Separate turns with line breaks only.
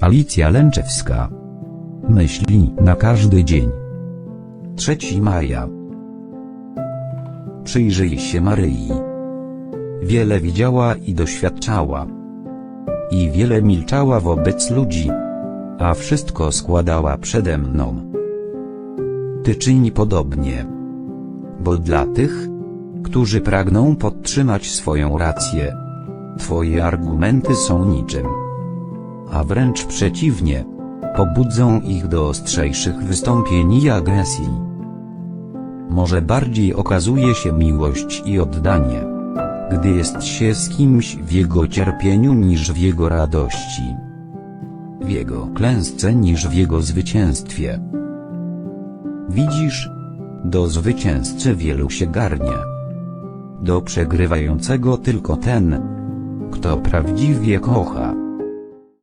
Alicja Lęczewska. Myśli na każdy dzień. 3 maja. Przyjrzyj się Maryi. Wiele widziała i doświadczała. I wiele milczała wobec ludzi. A wszystko składała przede mną. Ty czyń podobnie. Bo dla tych, którzy pragną podtrzymać swoją rację, Twoje argumenty są niczym. A wręcz przeciwnie, pobudzą ich do ostrzejszych wystąpień i agresji. Może bardziej okazuje się miłość i oddanie, gdy jest się z kimś w jego cierpieniu niż w jego radości, w jego klęsce niż w jego zwycięstwie. Widzisz, do zwycięzcy wielu się garnie. Do przegrywającego tylko ten, kto prawdziwie kocha.